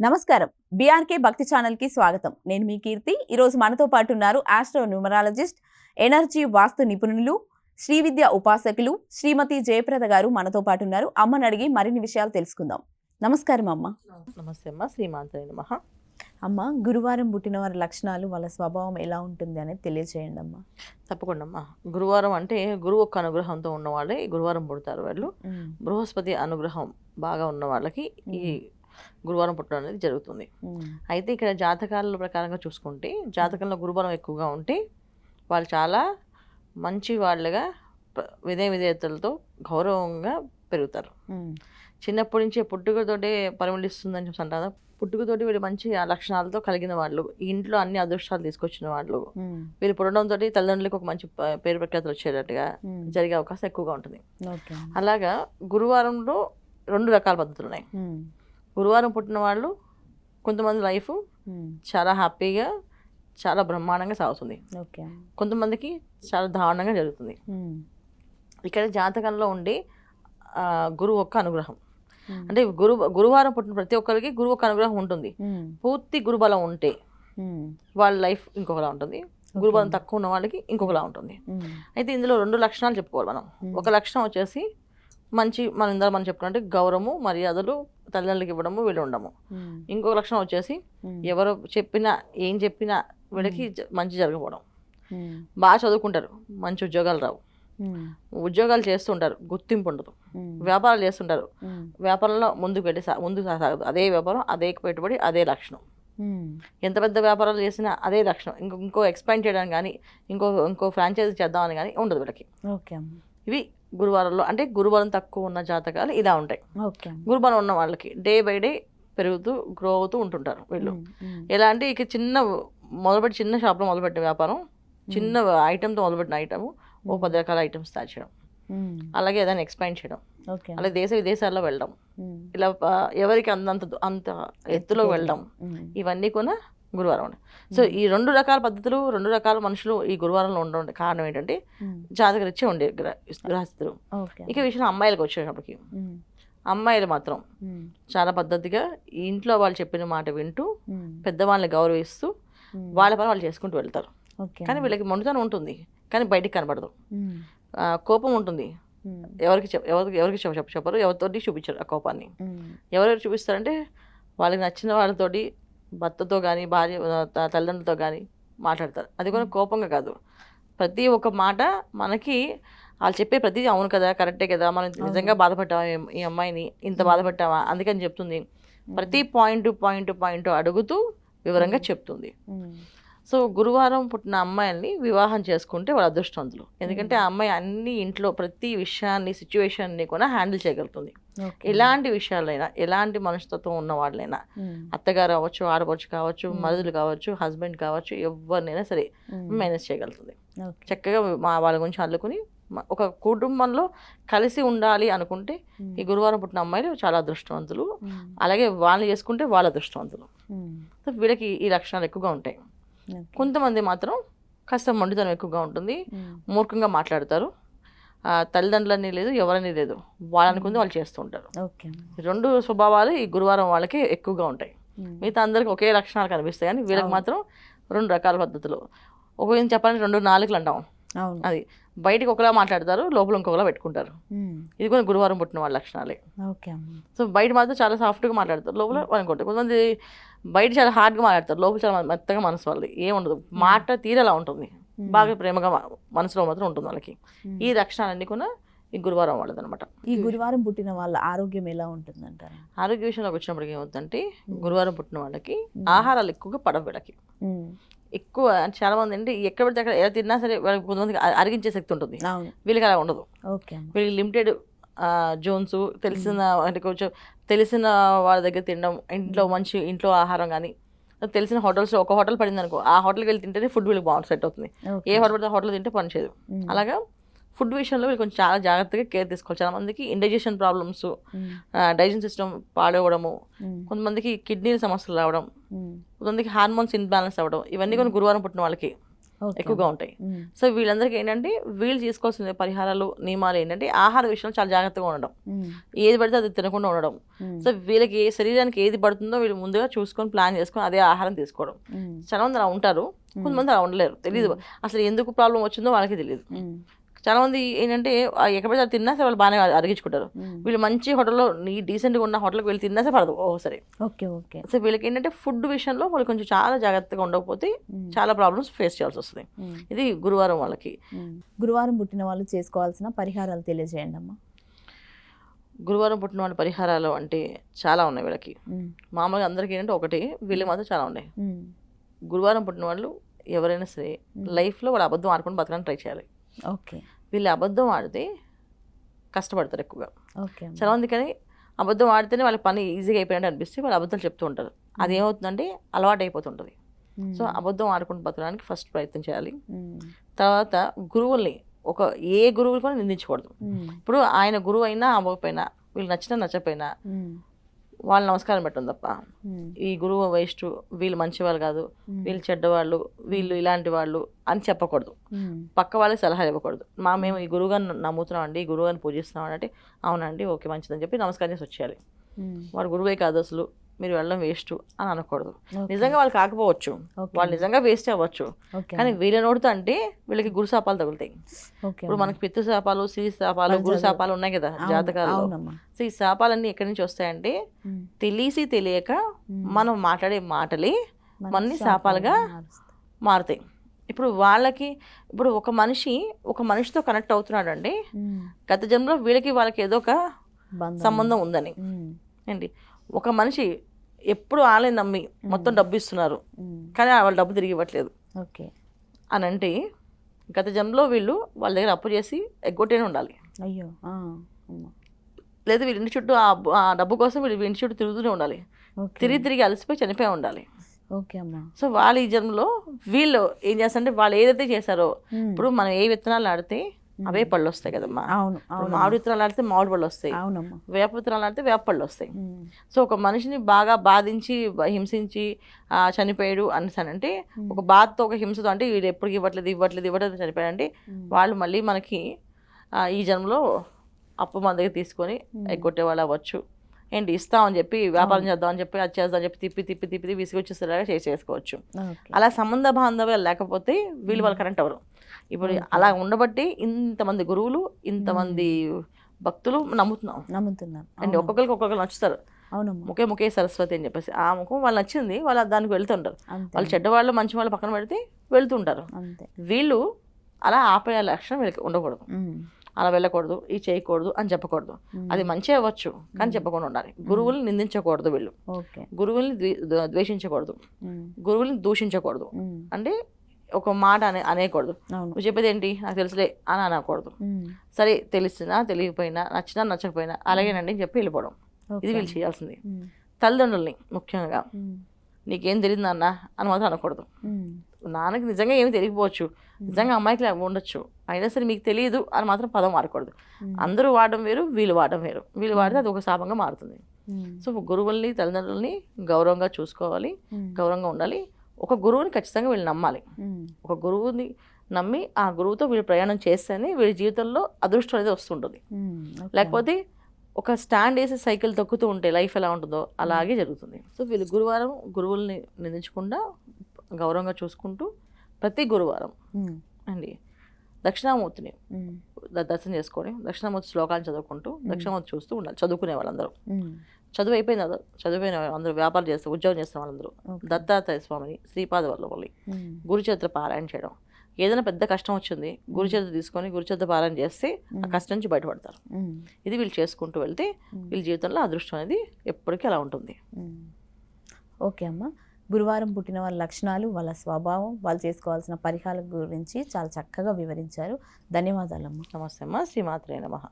నమస్కారం. బీఆర్కే భక్తి ఛానల్కి స్వాగతం. నేను మీ కీర్తి. ఈరోజు మనతో పాటు ఉన్నారు ఆస్ట్రో న్యూమరాలజిస్ట్ ఎనర్జీ వాస్తు నిపుణులు శ్రీ విద్య ఉపాసకులు శ్రీమతి జయప్రద గారు మనతో పాటు ఉన్నారు. అమ్మని అడిగి మరిన్ని విషయాలు తెలుసుకుందాం. నమస్కారం అమ్మ. నమస్తే అమ్మ. శ్రీమాంతరి నమ. అమ్మ గురువారం పుట్టిన వారి లక్షణాలు వాళ్ళ స్వభావం ఎలా ఉంటుంది అనేది తెలియచేయండి అమ్మా. తప్పకుండా అమ్మా. గురువారం అంటే గురువు యొక్క అనుగ్రహంతో ఉన్న వాళ్ళే ఈ గురువారం పుడతారు వాళ్ళు. బృహస్పతి అనుగ్రహం బాగా ఉన్న వాళ్ళకి ఈ గురువారం పుట్టడం అనేది జరుగుతుంది. అయితే ఇక్కడ జాతకాల ప్రకారంగా చూసుకుంటే జాతకంలో గురుబలం ఎక్కువగా ఉంటే వాళ్ళు చాలా మంచి వాళ్ళుగా విధేయ విధేయతలతో గౌరవంగా పెరుగుతారు. చిన్నప్పటి నుంచే పుట్టుకతోటే పరిమళిస్తుందని చెప్పి అంటారు పుట్టుకతోటి వీళ్ళు మంచి లక్షణాలతో కలిగిన వాళ్ళు ఈ ఇంట్లో అన్ని అదృష్టాలు తీసుకొచ్చిన వాళ్ళు. వీళ్ళు పుట్టడంతో తల్లిదండ్రులకు ఒక మంచి పేరు ప్రఖ్యాతులు వచ్చేటట్టుగా జరిగే అవకాశం ఎక్కువగా ఉంటుంది. అలాగా గురువారంలో రెండు రకాల పద్ధతులు ఉన్నాయి. గురువారం పుట్టిన వాళ్ళు కొంతమంది లైఫ్ చాలా హ్యాపీగా చాలా బ్రహ్మాండంగా సాగుతుంది. ఓకే. కొంతమందికి చాలా దారుణంగా జరుగుతుంది. ఇక్కడ జాతకంలో ఉండే గురువు యొక్క అనుగ్రహం. అంటే గురు గురువారం పుట్టిన ప్రతి ఒక్కరికి గురువు యొక్క అనుగ్రహం ఉంటుంది. పూర్తి గురుబలం ఉంటే వాళ్ళ లైఫ్ ఇంకొకలా ఉంటుంది. గురుబలం తక్కువ ఉన్న వాళ్ళకి ఇంకొకలా ఉంటుంది. అయితే ఇందులో రెండు లక్షణాలు చెప్పుకోవాలి మనం. ఒక లక్షణం వచ్చేసి మంచి మనం ఇందాక మనం చెప్పుకున్నట్టు గౌరవము మర్యాదలు తల్లిదండ్రులకి ఇవ్వడము వీళ్ళు ఉండము ఇంకొక లక్షణం వచ్చేసి ఎవరు చెప్పినా ఏం చెప్పినా వీళ్ళకి మంచి జరగకపోవడం. బాగా చదువుకుంటారు మంచి ఉద్యోగాలు రావు. ఉద్యోగాలు చేస్తుంటారు గుర్తింపు ఉండదు. వ్యాపారాలు చేస్తుంటారు. వ్యాపారంలో ముందుకు వెళ్ళి సా- ముందుకు సాగదు అదే వ్యాపారం అదే పెట్టుబడి అదే లక్షణం. ఎంత పెద్ద వ్యాపారాలు చేసినా అదే లక్షణం. ఇంకో ఇంకో ఎక్స్పాండ్ చేయడానికి కానీ ఇంకో ఇంకో ఫ్రాంచైజీ చేద్దామని కానీ ఉండదు వీళ్ళకి. ఓకే అమ్మ. ఇవి గురువారంలో అంటే గురువారం తక్కువ ఉన్న జాతకాలు ఇలా ఉంటాయి. గురుబలం ఉన్న వాళ్ళకి డే బై డే పెరుగుతూ గ్రో అవుతూ ఉంటుంటారు వీళ్ళు. ఎలా అంటే ఇక చిన్న మొదలుపెట్టి చిన్న షాప్లో మొదలుపెట్టిన వ్యాపారం చిన్న ఐటెంతో మొదలుపెట్టిన ఐటమ్ ఓ పది రకాల ఐటమ్స్ స్టార్ట్ చేయడం. అలాగే ఏదైనా ఎక్స్పాండ్ చేయడం. ఓకే. అలాగే దేశ విదేశాల్లో వెళ్ళడం. ఇలా ఎవరికి అందంత అంత ఎత్తులో వెళ్ళడం. ఇవన్నీ కూడా గురువారం సో ఈ రెండు రకాల పద్ధతులు రెండు రకాల మనుషులు ఈ గురువారంలో ఉండడం కారణం ఏంటంటే జాతకరీత్యా ఉండే గ్రహ గ్రహస్థితులు. ఓకే. ఇక విషయం అమ్మాయిలకు వచ్చేటప్పటికి అమ్మాయిలు మాత్రం చాలా పద్ధతిగా ఈ ఇంట్లో వాళ్ళు చెప్పిన మాట వింటూ పెద్దవాళ్ళని గౌరవిస్తూ వాళ్ళ పని వాళ్ళు చేసుకుంటూ వెళ్తారు. కానీ వీళ్ళకి మొండితనం ఉంటుంది కానీ బయటికి కనబడదు. కోపం ఉంటుంది. ఎవరికి ఎవరికి ఎవరికి చెప్ప చెప్ప- చెప్పరు ఎవరితోటి చూపించరు ఆ కోపాన్ని. ఎవరెవరు చూపిస్తారంటే వాళ్ళకి నచ్చిన వాళ్ళతోటి భర్తతో కానీ భార్య తల్లిదండ్రులతో కానీ మాట్లాడతారు. అది కూడా కోపంగా కాదు. ప్రతి ఒక్క మాట మనకి వాళ్ళు చెప్పే ప్రతిదీ అవును కదా కరెక్టే కదా మనం నిజంగా బాధపడ్డామా ఈ- అమ్మాయిని ఇంత బాధపడ్డామా అందుకని చెప్తుంది. ప్రతి పాయింట్ పాయింట్ పాయింట్ అడుగుతూ వివరంగా చెప్తుంది. సో గురువారం పుట్టిన అమ్మాయిల్ని వివాహం చేసుకుంటే వాళ్ళు అదృష్టవంతులు ఎందుకంటే ఆ అమ్మాయి అన్ని ఇంట్లో ప్రతి విషయాన్ని సిచ్యువేషన్ని కూడా హ్యాండిల్ చేయగలుగుతుంది. ఎలాంటి విషయాలైనా ఎలాంటి మనస్తత్వం ఉన్న వాళ్ళైనా అత్తగారు అవ్వచ్చు ఆడపడుచు కావచ్చు Hmm. మరుదులు కావచ్చు హస్బెండ్ కావచ్చు ఎవరినైనా సరే మేనేజ్ చేయగలుగుతుంది. చక్కగా మా వాళ్ళ గురించి అల్లుకుని ఒక కుటుంబంలో కలిసి ఉండాలి అనుకుంటే ఈ గురువారం పుట్టిన అమ్మాయిలు చాలా అదృష్టవంతులు అలాగే వాళ్ళని చేసుకుంటే వాళ్ళ అదృష్టవంతులు సో వీళ్ళకి ఈ లక్షణాలు ఎక్కువగా ఉంటాయి. కొంతమంది మాత్రం కాస్త మొండితనం ఎక్కువగా ఉంటుంది మూర్ఖంగా మాట్లాడతారు. తల్లిదండ్రులని లేదు ఎవరని లేదు. వాళ్ళనుకుంది వాళ్ళు చేస్తూ ఉంటారు. రెండు స్వభావాలు ఈ గురువారం వాళ్ళకి ఎక్కువగా ఉంటాయి. మిగతా అందరికి ఒకే లక్షణాలు కనిపిస్తాయి కానీ వీళ్ళకి. మాత్రం రెండు రకాల పద్ధతులు. ఒక చెప్పాలంటే రెండు నాలుగులు అంటాం. అది బయటికి ఒకలా మాట్లాడతారు లోపల ఇంకొకలా పెట్టుకుంటారు. ఇది కూడా గురువారం పుట్టిన వాళ్ళ లక్షణాలే. ఓకే సో బయట మాత్రం చాలా సాఫ్ట్గా మాట్లాడతారు లోపల అనుకుంటారు కొంతమంది బయట చాలా హార్డ్గా మాట్లాడతారు లోపల చాలా మెత్తగా మనసు వాళ్ళది ఏం ఉండదు. మాట తీరేలా ఉంటుంది. బాగా ప్రేమగా మనసులో మాత్రం ఉంటుంది వాళ్ళకి. ఈ లక్షణాలన్నీ కూడా ఈ గురువారం వాళ్ళది అనమాట ఈ గురువారం పుట్టిన వాళ్ళ ఆరోగ్యం ఎలా ఉంటుందంటారు? ఆరోగ్య విషయంలోకి వచ్చినప్పటికి ఏమవుతుందంటే గురువారం పుట్టిన వాళ్ళకి ఆహారాలు ఎక్కువగా పడవు వీళ్ళకి. ఎక్కువ చాలా మంది అంటే ఎక్కడ పడితే అక్కడ ఎలా తిన్నా సరే వాళ్ళకి కొంతమందికి అరిగించే శక్తి ఉంటుంది వీళ్ళకి అలా ఉండదు ఓకే వీళ్ళకి లిమిటెడ్ జోన్స్ తెలిసిన అంటే కొంచెం తెలిసిన వాళ్ళ దగ్గర తినడం ఇంట్లో మంచి ఇంట్లో ఆహారం కానీ తెలిసిన హోటల్స్లో ఒక హోటల్ పడింది అనుకో ఆ హోటల్కి వెళ్ళి తింటేనే ఫుడ్ వీళ్ళకి బాగుంటుంది సెట్ అవుతుంది. ఏ హోటల్ పడితే హోటల్ తింటే పని చేయదు ఉమ్. అలాగా ఫుడ్ విషయంలో వీళ్ళు కొంచెం చాలా జాగ్రత్తగా కేర్ తీసుకోవాలి చాలా మందికి ఇండైజెషన్ ప్రాబ్లమ్స్. డైజెషన్ సిస్టమ్ పాడవడము. కొంతమందికి కిడ్నీ సమస్యలు రావడం. కొంతమందికి హార్మోన్స్ ఇన్బ్యాలెన్స్ అవ్వడం ఇవన్నీ కూడా గురువారం పుట్టిన వాళ్ళకి ఎక్కువగా ఉంటాయి. సో వీళ్ళందరికీ ఏంటంటే వీళ్ళు తీసుకోవాల్సిన పరిహారాలు నియమాలు ఏంటంటే ఆహార విషయంలో చాలా జాగ్రత్తగా ఉండడం. ఏది పడితే అది తినకుండా ఉండడం. సో వీళ్ళకి ఏ శరీరానికి ఏది పడుతుందో వీళ్ళు ముందుగా చూసుకొని ప్లాన్ చేసుకొని అదే ఆహారం తీసుకోవడం. చాలా మంది అలా ఉంటారు. కొంతమంది అలా ఉండలేరు. తెలియదు అసలు ఎందుకు ప్రాబ్లం వచ్చిందో వాళ్ళకి తెలియదు ఉమ్, చాలా మంది ఏంటంటే ఎక్కడ పడితే తిన్నా సరే వాళ్ళు బాగానే అరిగించుకుంటారు. వీళ్ళు మంచి హోటల్లో నీ డీసెంట్గా ఉన్న హోటల్కి వెళ్ళి తిన్నా సరే పడదు. ఓ సరే. Okay okay. సో వీళ్ళకి ఏంటంటే ఫుడ్ విషయంలో వాళ్ళు కొంచెం చాలా జాగ్రత్తగా ఉండకపోతే చాలా ప్రాబ్లమ్స్ ఫేస్ చేయాల్సి వస్తుంది. ఇది గురువారం వాళ్ళకి. గురువారం పుట్టిన వాళ్ళు చేసుకోవాల్సిన పరిహారాలు తెలియజేయండి అమ్మా. గురువారం పుట్టిన వాళ్ళ పరిహారాలు అంటే చాలా ఉన్నాయి వీళ్ళకి. మామూలుగా అందరికీ ఏంటంటే ఒకటి వీళ్ళకి మాత్రం చాలా ఉన్నాయి. గురువారం పుట్టిన వాళ్ళు ఎవరైనా సరే లైఫ్లో వాళ్ళు అబద్ధం ఆడుకొని బతకడానికి ట్రై చేయాలి. ఓకే. వీళ్ళు అబద్ధం ఆడితే కష్టపడతారు ఎక్కువగా. చాలా మంది కానీ అబద్ధం ఆడితేనే వాళ్ళ పని ఈజీగా అయిపోయినట్టు అనిపిస్తే వాళ్ళు అబద్ధాలు చెప్తూ ఉంటారు. అది ఏమవుతుందంటే అలవాటు అయిపోతుంటుంది సో అబద్ధం ఆడుకుంటూ బతకడానికి ఫస్ట్ ప్రయత్నం చేయాలి. తర్వాత గురువుల్ని ఒక ఏ గురువుని కూడా నిందించకూడదు. ఇప్పుడు ఆయన గురువు అయినా అవ్వకపోయినా వీళ్ళు నచ్చినా నచ్చకపోయినా వాళ్ళు నమస్కారం పెట్టడం తప్ప. ఈ గురువు వేస్ట్ వీళ్ళు మంచివాళ్ళు కాదు వీళ్ళు చెడ్డవాళ్ళు వీళ్ళు ఇలాంటి వాళ్ళు అని చెప్పకూడదు. పక్క వాళ్ళకి సలహా ఇవ్వకూడదు. మా మేము ఈ గురువుగారిని నమ్ముతున్నాం అండి ఈ గురువుగారిని పూజిస్తున్నాం అంటే అవునండి ఓకే మంచిదని చెప్పి నమస్కారం చేసి వచ్చేయాలి. వాడు గురువే కాదు అసలు. మీరు వెళ్ళడం వేస్ట్ అని అనకూడదు. నిజంగా వాళ్ళు కాకపోవచ్చు. వాళ్ళు నిజంగా వేస్ట్ అవ్వచ్చు. కానీ వీళ్ళ నోడుతో అంటే వీళ్ళకి గురు శాపాలు తగులుతాయి. ఇప్పుడు మనకి పితృ శాపాలు సిరి శాపాలు గురు శాపాలు ఉన్నాయి కదా అవునమ్మా. సో ఈ శాపాలన్నీ ఎక్కడి నుంచి వస్తాయంటే తెలిసి తెలియక. మనం మాట్లాడే మాటలే మన మనల్ని శాపాలుగా. మారుతాయి. ఇప్పుడు వాళ్ళకి ఇప్పుడు ఒక మనిషి ఒక మనిషితో కనెక్ట్ అవుతున్నాడు అండి గత జన్మలో వీళ్ళకి వాళ్ళకి ఏదో ఒక బంధం. సంబంధం ఉందని. ఏంటి? ఒక మనిషి ఎప్పుడు వాళ్ళని నమ్మి మొత్తం డబ్బు ఇస్తున్నారు. కానీ వాళ్ళు డబ్బు తిరిగి ఇవ్వట్లేదు. ఓకే. అని అంటే గత జన్మలో వీళ్ళు వాళ్ళ దగ్గర అప్పు చేసి ఎగ్గొట్టేనే ఉండాలి. అయ్యో. లేదా వీళ్ళ ఇంటి చుట్టూ ఆ డబ్బు కోసం వీళ్ళు ఇంటి చుట్టూ తిరుగుతూనే ఉండాలి. తిరిగి తిరిగి అలసిపోయి చనిపోయి ఉండాలి. ఓకే అమ్మా. సో వాళ్ళు ఈ జన్మలో వీళ్ళు ఏం చేస్తారంటే వాళ్ళు ఏదైతే చేశారో ఇప్పుడు మనం ఏ విత్తనాలు ఆడితే అవే పళ్ళు వస్తాయి కదమ్మా. అవును మామిడి విత్తనాలు ఆడితే మామిడి పళ్ళు వస్తాయి అవునమ్మా. వేప విత్తనాలు ఆడితే వేప పళ్ళు వస్తాయి సో ఒక మనిషిని బాగా బాధించి హింసించి చనిపోయాడు అనేసానంటే ఒక బాధతో ఒక హింసతో అంటే వీడు ఎప్పటికి ఇవ్వట్లేదు ఇవ్వట్లేదు ఇవ్వట్లేదు చనిపోయాడు అంటే వాళ్ళు మళ్ళీ మనకి ఈ జన్మలో అప్పు మన దగ్గర తీసుకొని ఎగ్గొట్టే వాళ్ళు అవ్వచ్చు. ఏంటి ఇస్తామని చెప్పి వ్యాపారం చేద్దామని చెప్పి అది చేద్దామని చెప్పి తిప్పి తిప్పి తిప్పి విసిగొచ్చేసేలాగా చేసేసుకోవచ్చు. అలా సంబంధ బాంధవ్యాలు లేకపోతే వీళ్ళు వాళ్ళు కరెంట్ అవ్వరు. ఇప్పుడు అలా ఉండబట్టి ఇంతమంది గురువులు ఇంతమంది భక్తులు నమ్ముతున్నాం. నమ్ముతున్నాను అండ్ ఒక్కొక్కరికి ఒక్కొక్కరు నచ్చుతారు. అవునమ్మా. ముఖే ముఖే సరస్వతి అని చెప్పేసి. ఆ ముఖం వాళ్ళు నచ్చింది వాళ్ళు దానికి వెళ్తుంటారు. వాళ్ళు చెడ్డవాళ్ళు మంచి వాళ్ళు పక్కన పెడితే వెళ్తుంటారు. వీళ్ళు అలా ఆపే లక్షణం వీళ్ళకి ఉండకూడదు. అలా వెళ్ళకూడదు ఇది చేయకూడదు అని చెప్పకూడదు. అది మంచి అవ్వచ్చు కానీ చెప్పకుండా ఉండాలి. గురువుల్ని నిందించకూడదు వీళ్ళు. ఓకే. గురువుల్ని ద్వే- ద్వే- ద్వేషించకూడదు. గురువుల్ని దూషించకూడదు. అంటే ఒక మాట అనే అనేయకూడదు. నువ్వు చెప్పేది ఏంటి? నాకు తెలుసులే అని అనకూడదు. సరే తెలిసినా తెలియకపోయినా నచ్చినా నచ్చకపోయినా అలాగేనండి అని చెప్పి వెళ్ళిపోవడం. ఇది వీళ్ళు చేయాల్సింది. తల్లిదండ్రుల్ని ముఖ్యంగా. నీకేం తెలియదు నాన్న అని మాత్రం అనకూడదు. నాన్నకి నిజంగా ఏమి తెలియకపోవచ్చు. నిజంగా అమ్మాయికి ఉండొచ్చు. అయినా సరే మీకు తెలియదు అని మాత్రం పదం వాడకూడదు ఉమ్, అందరూ వాడడం వేరు వీళ్ళు వాడడం వేరు. వీళ్ళు వాడితే అది ఒక శాపంగా మారుతుంది. సో గురువుల్ని తల్లిదండ్రుల్ని గౌరవంగా చూసుకోవాలి. గౌరవంగా ఉండాలి. ఒక గురువుని ఖచ్చితంగా వీళ్ళు నమ్మాలి. ఒక గురువుని నమ్మి ఆ గురువుతో వీళ్ళు ప్రయాణం చేస్తేనే వీళ్ళ జీవితంలో అదృష్టం అనేది వస్తుంటుంది. లేకపోతే ఒక స్టాండ్ వేసి సైకిల్ తొక్కుతూ ఉంటే లైఫ్ ఎలా ఉంటుందో అలాగే జరుగుతుంది. సో వీళ్ళు గురువారం గురువుల్ని నిందించకుండా గౌరవంగా చూసుకుంటూ ప్రతి గురువారం అండి దక్షిణామూర్తిని దర్శనం చేసుకొని దక్షిణామూర్తి శ్లోకాలు చదువుకుంటూ దక్షిణామూర్తి చూస్తూ ఉండాలి చదువుకునే వాళ్ళందరూ. చదువు అయిపోయిన చదివిన వాళ్ళందరూ వ్యాపారం చేస్తారు ఉద్యోగం చేస్తున్న వాళ్ళందరూ. దత్తాత్రేయ స్వామిని శ్రీపాద వల్లవల్లి ఉమ్, గురుచరిత్ర పారాయణ చేయడం. ఏదైనా పెద్ద కష్టం వచ్చింది గురుచరిత్ర తీసుకొని గురుచరిత్ర పారాయణ చేస్తే ఆ కష్టం నుంచి బయటపడతారు. ఇది వీళ్ళు చేసుకుంటూ వెళ్తే వీళ్ళ జీవితంలో అదృష్టం అనేది ఎప్పటికీ అలా ఉంటుంది. ఓకే అమ్మ. గురువారం పుట్టిన వాళ్ళ లక్షణాలు వాళ్ళ స్వభావం వాళ్ళు చేసుకోవాల్సిన పరిహారాల గురించి చాలా చక్కగా వివరించారు. ధన్యవాదాలమ్మ నమస్తే అమ్మ. శ్రీమాత్రే నమః.